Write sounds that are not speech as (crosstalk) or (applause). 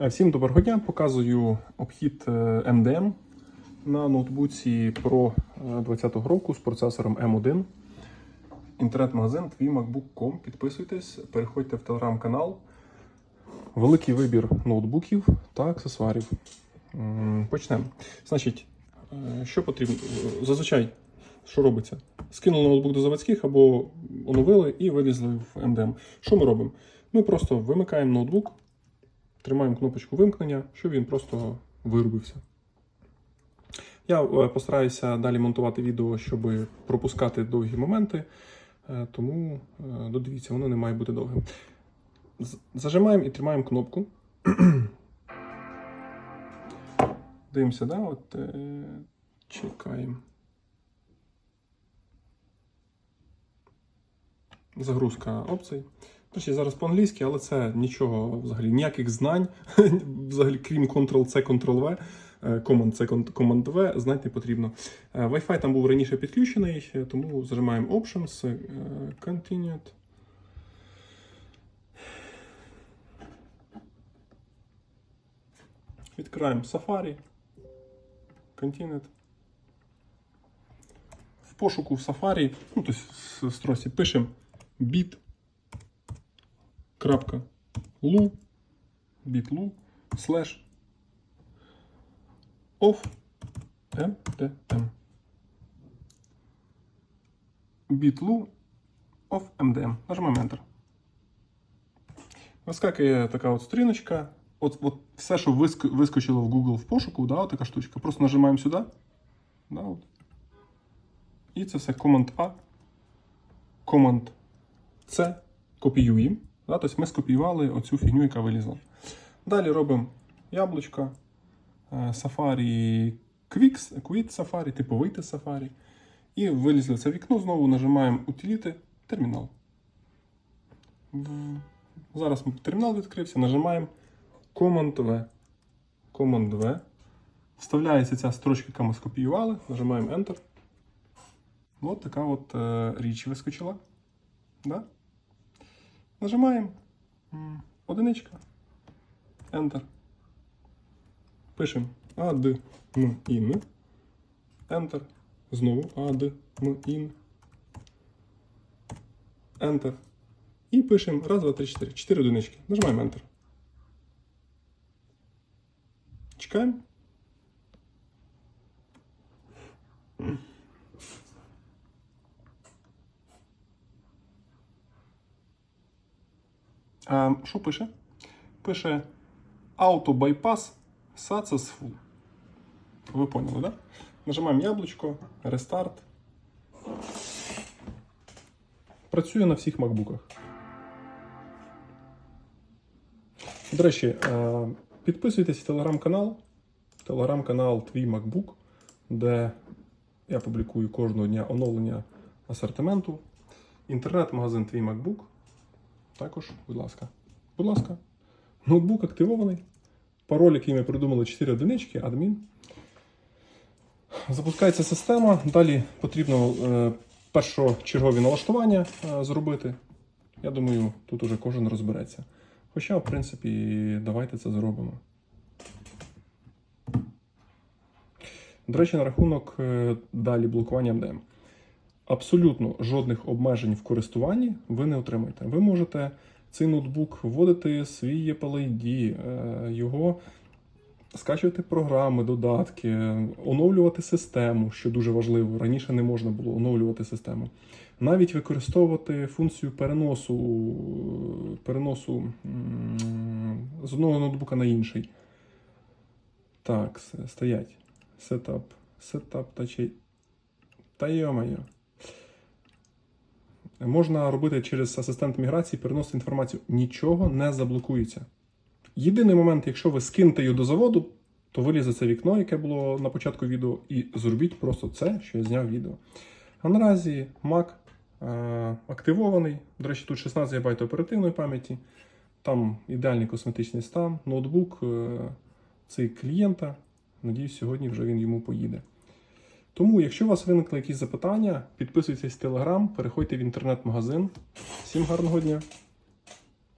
Е, Всім доброго дня. Показую обхід е, MDM на ноутбуці Pro 2020 року з процесором M1. Інтернет-магазин твій MacBook.com. Підписуйтесь, переходьте в телеграм-канал. Великий вибір ноутбуків та аксесуарів. Почнемо. Значить, е, що потрібно? Е, Зазвичай, що робиться? Скинули ноутбук до заводських або оновили і вилізли в MDM. Що ми робимо? Ми просто вимикаємо ноутбук, тримаємо кнопочку вимкнення, щоб він просто вирубився. Я е, постараюся далі монтувати відео, щоб пропускати довгі моменти, е, тому е, додивіться, воно не має бути довгим. Зажимаємо і тримаємо кнопку. (clears throat) Дивимося, да? От, е, чекаємо. Загрузка опцій. Точніше, зараз по-англійськи, але це нічого взагалі, ніяких знань, (laughs) взагалі, крім Ctrl-C, Ctrl-V, е, Command-C, Command-V, знати не потрібно. Е, Wi-Fi там був раніше підключений, е, тому зажимаємо Options, Continued. Відкриваємо Safari. Continued. В пошуку в Safari, ну, тобто в стросі пишемо bit крапка bitlu slash of mdm bitlu of mdm. Нажимаємо Enter. Вискакує така от сторіночка. От, от все, що виск- вискочило в Google в пошуку, да, от така штучка. Просто нажимаємо сюди. Да, от. І це все Command-A, Command-C, копіюємо. Да, тобто ми скопіювали оцю фігню, яка вилізла. Далі робимо яблучко, е, Safari Quicks, Quit Safari, типу вийти Safari. І вилізли це вікно, знову нажимаємо утиліти, термінал. Зараз термінал відкрився, нажимаємо Command-V. Command-V. Вставляється ця строчка, яку ми скопіювали, нажимаємо Enter. От така от е, річ вискочила. Да? Нажимаємо одиничка. Enter. Пишемо AD M IN. Enter. Знову AD M IN. Enter. І пишемо раз, два, три, чотири. Чотири одинички. Нажимаємо Enter. Чекаємо. А, що пише? Пише Auto Bypass Successful. Ви поняли, да? Нажимаємо яблучко, рестарт. Працює на всіх макбуках. До речі, підписуйтесь в телеграм-канал. Телеграм-канал Твій MacBook, де я публікую кожного дня оновлення асортименту. Інтернет-магазин Твій MacBook. Також, будь ласка. Будь ласка. Ноутбук активований. Пароль, який ми придумали 4 одинички, адмін. Запускається система. Далі потрібно е, першочергові налаштування е, зробити. Я думаю, тут уже кожен розбереться. Хоча, в принципі, давайте це зробимо. До речі, на рахунок е, далі блокування MDM. Абсолютно жодних обмежень в користуванні ви не отримаєте. Ви можете цей ноутбук вводити свій Apple ID, е, його скачувати програми, додатки, оновлювати систему, що дуже важливо. Раніше не можна було оновлювати систему. Навіть використовувати функцію переносу, переносу з одного ноутбука на інший. Так, стоять. Setup. Setup touch. Та йо-моє. Можна робити через асистент міграції, переносити інформацію. Нічого не заблокується. Єдиний момент, якщо ви скинете її до заводу, то вилізе це вікно, яке було на початку відео, і зробіть просто це, що я зняв відео. А наразі Mac е, активований. До речі, тут 16 ГБ оперативної пам'яті, там ідеальний косметичний стан, ноутбук е, цей клієнта. Надіюсь, сьогодні вже він йому поїде. Тому, якщо у вас виникли якісь запитання, підписуйтесь в телеграм, переходьте в інтернет-магазин. Всім гарного дня!